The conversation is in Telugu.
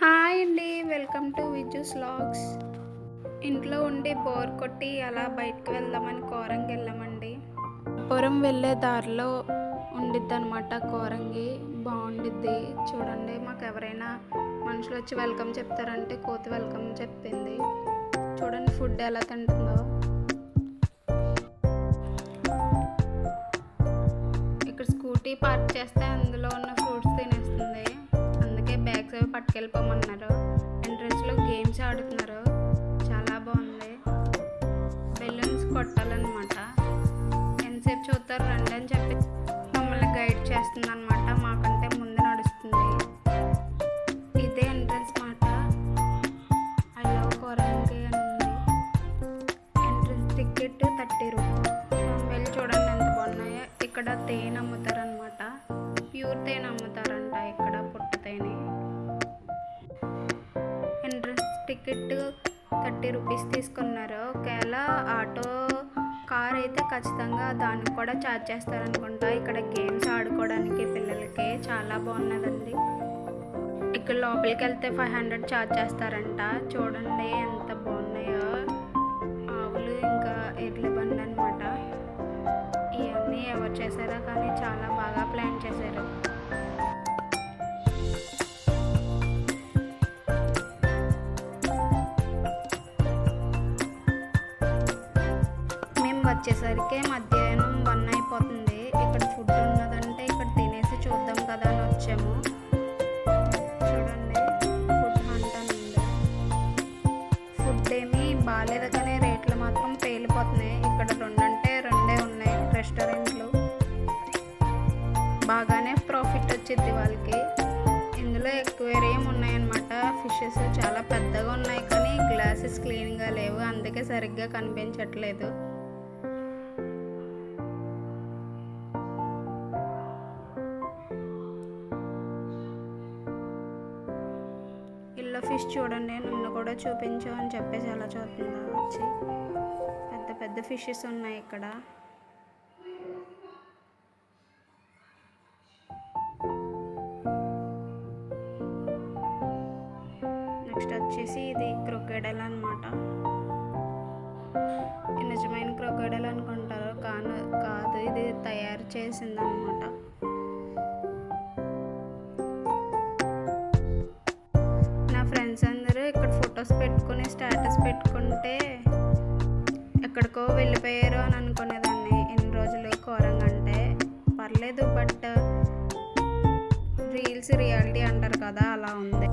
హాయ్ అండి వెల్కమ్ టు విజూస్ లాగ్స్ ఇంట్లో ఉండి బోర్ కొట్టి అలా బయటకు వెళ్దామని కోరంగి వెళ్ళామండి. పురం వెళ్ళే దారిలో ఉండిద్ది అనమాట కోరంగి. బాగుండిద్ది. చూడండి మాకు ఎవరైనా మనుషులు వచ్చి వెల్కమ్ చెప్తారంటే కోతి వెల్కమ్ చెప్పింది. చూడండి ఫుడ్ ఎలా తింటుందో. ఇక్కడ స్కూటీ పార్క్ చేస్తే అందులో ఉన్న పట్టుకెళ్ళిపోమన్నారు. ఎంట్రన్స్లో గేమ్స్ ఆడుతున్నారు. చాలా బాగుంది. బెలూన్స్ కొట్టాలన్నమాట. ఎంతసేపు చూస్తారు? రండి అని చెప్పి మమ్మల్ని గైడ్ చేస్తుంది అనమాట మాకంటే ముందు నడుస్తుంది. ఇదే ఎంట్రన్స్ మాట. ఐ లవ్ కోరంగి అని ఉంది ఎంట్రన్స్ టికెట్ థర్టీ రూపీస్. వెళ్ళి చూడండి ఎంత బాగున్నాయో. ఇక్కడ తేనె అమ్ముతారనమాట ప్యూర్ తేనె అమ్ముతారు. టికెట్ థర్టీ రూపీస్ తీసుకున్నారు. ఒకవేళ ఆటో కార్ అయితే ఖచ్చితంగా దానికి కూడా ఛార్జ్ చేస్తారనుకుంటా. ఇక్కడ గేమ్స్ ఆడుకోవడానికి పిల్లలకి చాలా బాగున్నదండి. ఇక్కడ లోపలికి వెళ్తే ఫైవ్ హండ్రెడ్ ఛార్జ్ చేస్తారంట. చూడండి ఎంత బాగున్నాయో. ఆవులు ఇంకా ఎడ్ల బండి అనమాట ఇవన్నీ ఎవరు చేశారో కానీ చాలా బాగా ప్లాన్ చేశారు. వచ్చేసరికి మధ్యాహ్నం వన్ అయిపోతుంది. ఇక్కడ ఫుడ్ ఉన్నదంటే ఇక్కడ తినేసి చూద్దాం కదా అని వచ్చాము. చూడండి ఫుడ్ హంట్ ఫుడ్ ఏమీ బాగాలేదు కానీ రేట్లు మాత్రం పేలిపోతున్నాయి. ఇక్కడ రెండు అంటే రెండే ఉన్నాయి రెస్టారెంట్లు. బాగానే ప్రాఫిట్ వచ్చింది వాళ్ళకి. ఇందులో ఎక్వేరియం ఉన్నాయన్నమాట. ఫిషెస్ చాలా పెద్దగా ఉన్నాయి కానీ గ్లాసెస్ క్లీన్గా లేవు. అందుకే సరిగ్గా కనిపించట్లేదు. ఇల్లు ఫిష్ చూడండి నన్ను కూడా చూపించు అని చెప్పేసి అలా చూస్తుందా వచ్చి. పెద్ద పెద్ద ఫిషెస్ ఉన్నాయి ఇక్కడ. నెక్స్ట్ వచ్చేసి ఇది క్రొకెడల్ అనమాట నిజమైన క్రొకెడల్ అనుకుంటారు కాను కాదు ఇది తయారు చేసింది ఫొటోస్ పెట్టుకుని స్టేటస్ పెట్టుకుంటే ఎక్కడికో వెళ్ళిపోయారు అని అనుకునేదాన్ని. ఎన్ని రోజులు కోరంగా అంటే పర్లేదు బట్ రీల్స్ రియాలిటీ అంటారు కదా అలా ఉంది.